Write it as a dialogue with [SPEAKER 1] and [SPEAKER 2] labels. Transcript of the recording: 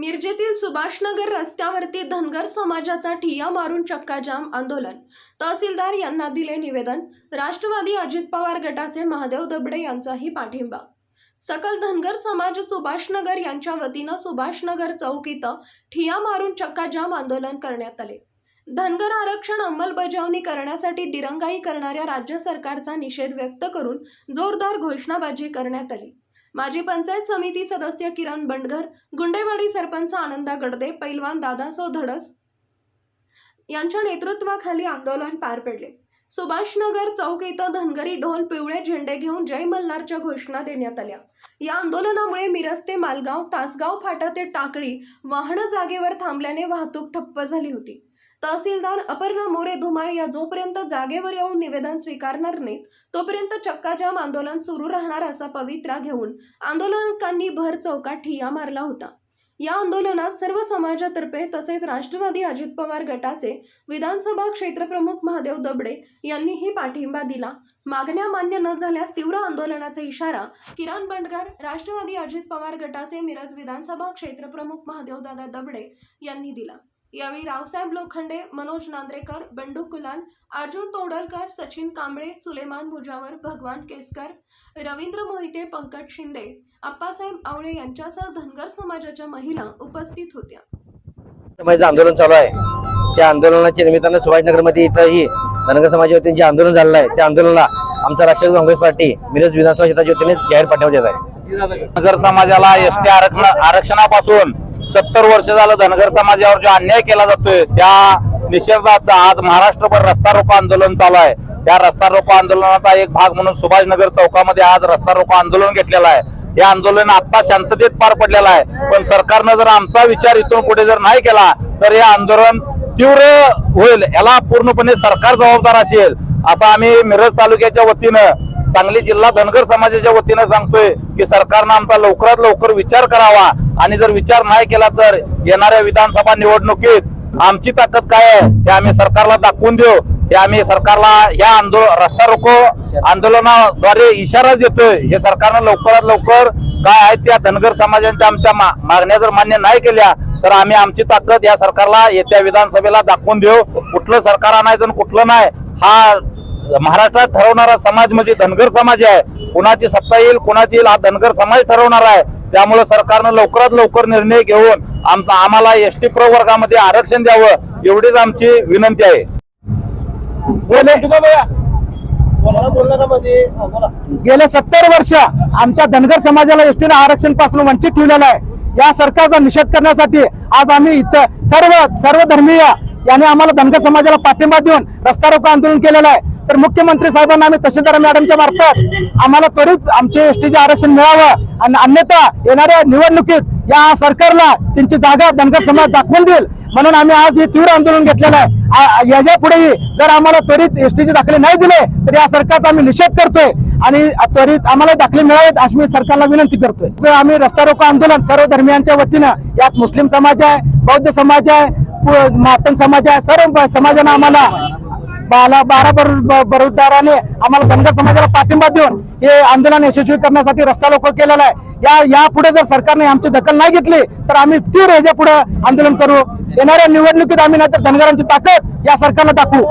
[SPEAKER 1] मिरजेतील सुभाषनगर रस्त्यावरती धनगर समाजाचा ठिया मारून चक्काजाम आंदोलन. तहसीलदार यांना दिले निवेदन. राष्ट्रवादी अजित पवार गटाचे महादेव दबडे यांचाही पाठिंबा. सकल धनगर समाज सुभाषनगर यांच्या वतीनं सुभाषनगर चौक इथं ठिया मारून चक्काजाम आंदोलन करण्यात आले. धनगर आरक्षण अंमलबजावणी करण्यासाठी दिरंगाई करणाऱ्या राज्य सरकारचा निषेध व्यक्त करून जोरदार घोषणाबाजी करण्यात आली. माजी पंचायत समिती सदस्य किरण बंडगर गुंडेवाडी सरपंच आनंदा गडदे पैलवान दादासो धडस यांच्या नेतृत्वाखाली आंदोलन पार पडले. सुभाषनगर चौक इथं धनगरी ढोल पिवळे झेंडे घेऊन जय मल्हारच्या घोषणा देण्यात आल्या. या आंदोलनामुळे मिरज ते मालगाव तासगाव फाटा ते टाकळी वाहनं जागेवर थांबल्याने वाहतूक ठप्प झाली होती. तहसीलदार अपर्णा मोरे धुमाळ या जोपर्यंत जागेवर येऊन निवेदन स्वीकारणार नाहीत तोपर्यंत चक्काजाम आंदोलन सुरू राहणार असा पवित्रा घेऊन आंदोलकांनी भर चौकात ठिया मारला होता. या आंदोलनात सर्व समाजातर्फे तसेच राष्ट्रवादी अजित पवार गटाचे विधानसभा क्षेत्रप्रमुख महादेव दबडे यांनीही पाठिंबा दिला. मागण्या मान्य न झाल्यास तीव्र आंदोलनाचा इशारा किरण बंडगर राष्ट्रवादी अजित पवार गटाचे मिरज विधानसभा क्षेत्रप्रमुख महादेवदादा दबडे यांनी दिला. यावेळी रावसाहेब लोखंडे मनोज नांद्रेकर बंडू कुलाल अर्जुन तोडलकर सचिन कांबळे सुलेमान भुजावर भगवान केसकर रवींद्र मोहिते पंकज शिंदे आप्पासाहेब आवळे यांच्यासह धनगर समाजाच्या महिला उपस्थित होत्या.
[SPEAKER 2] आंदोलन चालू आहे. त्या आंदोलनाच्या निमित्तानं सुभाषनगरमध्ये इथंही धनगर समाजाच्या वतीने जे आंदोलन झालेलं आहे त्या आंदोलनाला आमचा राष्ट्रवादी काँग्रेस पार्टी मिरज विधानसभा क्षेत्राच्या वतीने जाहीर पाठवण्यात येत आहे.
[SPEAKER 3] धनगर समाजाला एस टी आरक्षण आरक्षणापासून सत्तर वर्ष झालं धनगर समाजावर जो अन्याय केला जातोय त्या निषेधात आज महाराष्ट्रभर रस्ता रोको आंदोलन चालू आहे. त्या रस्ता रोको आंदोलनाचा एक भाग म्हणून सुभाषनगर चौकामध्ये आज रस्ता रोको आंदोलन घेतलेलं आहे. हे आंदोलन आता शांततेत पार पडलेलं आहे. पण सरकारनं जर आमचा विचार इथून कुठे जर नाही केला तर हे आंदोलन तीव्र होईल. याला पूर्णपणे सरकार जबाबदार असेल असं आम्ही मिरज तालुक्याच्या वतीनं सांगली जिल्हा धनगर समाजाच्या वतीनं सांगतोय की सरकारनं आमचा लवकरात लवकर विचार करावा. आणि जर विचार नाही केला तर येणाऱ्या विधानसभा निवडणुकीत आमची ताकद काय आहे हे आम्ही सरकारला दाखवून देऊ. हे आम्ही सरकारला या आंदोलन रस्ता रोको आंदोलनाद्वारे इशारा देतोय. हे सरकारनं लवकरात लवकर काय आहे त्या धनगर समाजांच्या आमच्या मागण्या जर मान्य नाही केल्या तर आम्ही आमची ताकद या सरकारला येत्या विधानसभेला दाखवून देऊ. कुठलं सरकार आणायचं कुठलं नाही हा महाराष्ट्रात ठरवणारा समाज म्हणजे धनगर समाज आहे. कुणाची सत्ता येईल कुणाची येईल हा धनगर समाज ठरवणार आहे. त्यामुळे सरकारनं लवकरात लवकर निर्णय घेऊन आम- आम्हाला एस टी प्रवर्गामध्ये आरक्षण द्यावं एवढीच आमची विनंती आहे.
[SPEAKER 4] गेले सत्तर वर्ष आमच्या धनगर समाजाला एसटीनं आरक्षणपासून वंचित ठेवलेलं आहे. या सरकारचा निषेध करण्यासाठी आज आम्ही इथं सर्व सर्व धर्मीय यांनी आम्हाला धनगर समाजाला पाठिंबा देऊन रस्ता रोको आंदोलन केलेलं आहे. तर मुख्यमंत्री साहेबांना आम्ही तहसीलदार मॅडमच्या मार्फत आम्हाला त्वरित आमचे एसटीचे आरक्षण मिळावं आणि अन्यथा येणाऱ्या निवडणुकीत या सरकारला त्यांची जागा धनगर समाज दाखवून देईल म्हणून आम्ही आज हे तीव्र आंदोलन घेतलेलं आहे. याच्या पुढेही जर आम्हाला त्वरित एसटीचे दाखले नाही दिले तर या सरकारचा आम्ही निषेध करतोय आणि त्वरित आम्हाला दाखले मिळावेत अशी मी सरकारला विनंती करतोय. जर आम्ही रस्ता रोको आंदोलन सर्व धर्मियांच्या वतीनं यात मुस्लिम समाज आहे बौद्ध समाज आहे मातन समाज आहे सर्व समाजानं आम्हाला बाला बारा बरो- ब- आम्हाला धनगर समाजाला पाठिंबा देऊन हे आंदोलन यशस्वी करण्यासाठी रस्ता रोको केलेला आहे. या यापुढे जर सरकारने आमची दखल नाही घेतली तर आम्ही तीव्र याच्यापुढे आंदोलन करू. येणाऱ्या निवडणुकीत आम्ही नाहीतर धनगरांची ताकद या सरकारला दाखवू.